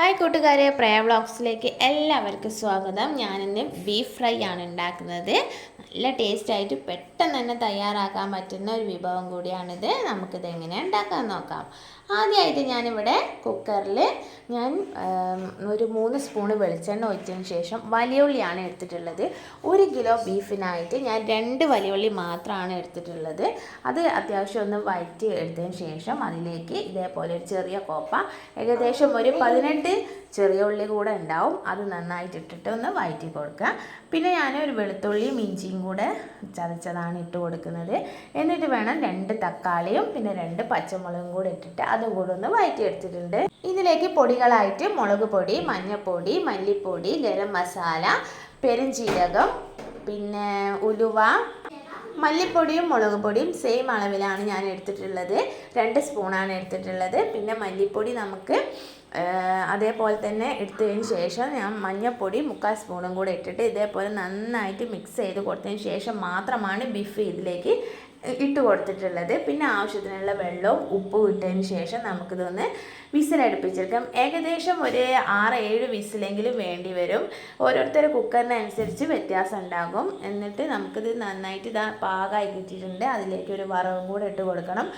Hi കൂട്ടുകാരെ പ്രയ വ്ളോഗ്സിലേക്ക് എല്ലാവർക്കും സ്വാഗതം. ഞാനിന്ന് ബീഫ് ഫ്രൈ ആണ് ഉണ്ടാക്കുന്നത്. നല്ല ടേസ്റ്റ് ആയിട്ട് പെട്ടെന്ന് തന്നെ തയ്യാറാക്കാൻ പറ്റുന്ന ഒരു വിഭവം കൂടിയാണിത്. നമുക്കിത് എങ്ങനെ ഉണ്ടാക്കാൻ നോക്കാം. ആദ്യമായിട്ട് ഞാനിവിടെ കുക്കറിൽ ഞാൻ ഒരു മൂന്ന് സ്പൂണ് വെളിച്ചെണ്ണ ഒഴിച്ചതിന് ശേഷം വലിയ ഉള്ളിയാണ് എടുത്തിട്ടുള്ളത്. ഒരു കിലോ ബീഫിനായിട്ട് ഞാൻ രണ്ട് വലിയ ഉള്ളി മാത്രമാണ് എടുത്തിട്ടുള്ളത്. അത് അത്യാവശ്യം ഒന്ന് വഴറ്റി എടുത്തതിന് ശേഷം അതിലേക്ക് ഇതേപോലെ ഒരു ചെറിയ കോപ്പ ഏകദേശം ഒരു പതിനെട്ട് ചെറിയ ഉള്ളി കൂടെ ഉണ്ടാവും. അത് നന്നായിട്ട് ഇട്ടിട്ട് ഒന്ന് വഴറ്റി കൊടുക്കുക. പിന്നെ ഞാൻ ഒരു വെളുത്തുള്ളിയും ഇഞ്ചിയും കൂടെ ചതച്ചതാണ് ഇട്ട് കൊടുക്കുന്നത്. എന്നിട്ട് വേണം രണ്ട് തക്കാളിയും പിന്നെ രണ്ട് പച്ചമുളകും കൂടെ ഇട്ടിട്ട് അതും കൂടെ ഒന്ന് വഴറ്റി എടുത്തിട്ടുണ്ട് ഇതിലേക്ക് പൊടികളായിട്ട് മുളക് പൊടി മഞ്ഞൾപ്പൊടി മല്ലിപ്പൊടി ഗരം മസാല പെരുംജീരകം പിന്നെ ഉലുവ മല്ലിപ്പൊടിയും മുളക് പൊടിയും സെയിം അളവിലാണ് ഞാൻ എടുത്തിട്ടുള്ളത്. രണ്ട് സ്പൂണാണ് എടുത്തിട്ടുള്ളത്. പിന്നെ മല്ലിപ്പൊടി നമുക്ക് അതേപോലെ തന്നെ എടുത്തതിന് ശേഷം ഞാൻ മഞ്ഞൾപ്പൊടി മുക്കാൽ സ്പൂണും കൂടെ ഇട്ടിട്ട് ഇതേപോലെ നന്നായിട്ട് മിക്സ് ചെയ്ത് കൊടുത്തതിന് ശേഷം മാത്രമാണ് ബീഫ് ഇതിലേക്ക് ഇട്ട് കൊടുത്തിട്ടുള്ളത്. പിന്നെ ആവശ്യത്തിനുള്ള വെള്ളവും ഉപ്പും ഇട്ടതിന് ശേഷം നമുക്കിതൊന്ന് വിസിലടുപ്പിച്ചെടുക്കാം. ഏകദേശം ഒരു ആറ് ഏഴ് വിസിലെങ്കിലും വേണ്ടി വരും. ഓരോരുത്തരുടെ കുക്കറിനനുസരിച്ച് വ്യത്യാസം ഉണ്ടാകും എന്നിട്ട് നമുക്കിത് നന്നായിട്ട് ഇതാ പാകമായി കിട്ടിയിട്ടുണ്ട്. അതിലേക്ക് ഒരു വറവും കൂടെ ഇട്ട് കൊടുക്കണം.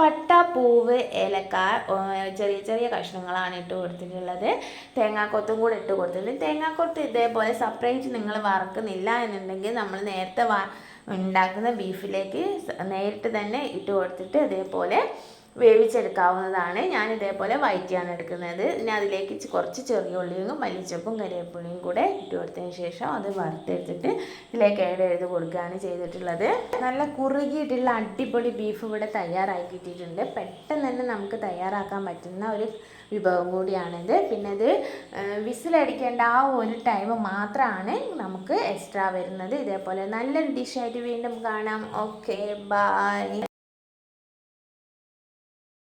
പട്ട പൂവ് ഏലക്ക ചെറിയ ചെറിയ കഷ്ണങ്ങളാണ് ഇട്ട് കൊടുത്തിട്ടുള്ളത്. തേങ്ങാക്കൊത്തും കൂടെ ഇട്ട് കൊടുത്തിട്ടുണ്ട്. തേങ്ങാക്കൊത്ത് ഇതേപോലെ സെപ്പറേറ്റ് നിങ്ങൾ വറക്കുന്നില്ല എന്നുണ്ടെങ്കിൽ നമ്മൾ നേരത്തെ വ ഉണ്ടാക്കുന്ന ബീഫിലേക്ക് നേരിട്ട് തന്നെ ഇട്ട് കൊടുത്തിട്ട് അതേപോലെ വേവിച്ചെടുക്കാവുന്നതാണ്. ഞാൻ ഇതേപോലെ വയറ്റിയാണ് എടുക്കുന്നത്. ഇനി അതിലേക്ക് കുറച്ച് ചെറിയ ഉള്ളിയും മല്ലിച്ചപ്പും കരിവേപ്പിലയും കൂടെ ഇട്ട് കൊടുത്തതിന് ശേഷം അത് വറുത്തെടുത്തിട്ട് ഇതിലേക്ക് ആഡ് ചെയ്ത് കൊടുക്കുകയാണ് ചെയ്തിട്ടുള്ളത്. നല്ല കുറുകിയിട്ടുള്ള അടിപൊളി ബീഫ് ഇവിടെ തയ്യാറാക്കി കിട്ടിയിട്ടുണ്ട്. പെട്ടെന്ന് തന്നെ നമുക്ക് തയ്യാറാക്കാൻ പറ്റുന്ന ഒരു വിഭവം കൂടിയാണിത്. പിന്നെ ഇത് വിസിലടിക്കേണ്ട ആ ഒരു ടൈം മാത്രമാണ് നമുക്ക് എക്സ്ട്രാ വരുന്നത്. ഇതേപോലെ നല്ലൊരു ഡിഷായിട്ട് വീണ്ടും കാണാം. Okay bye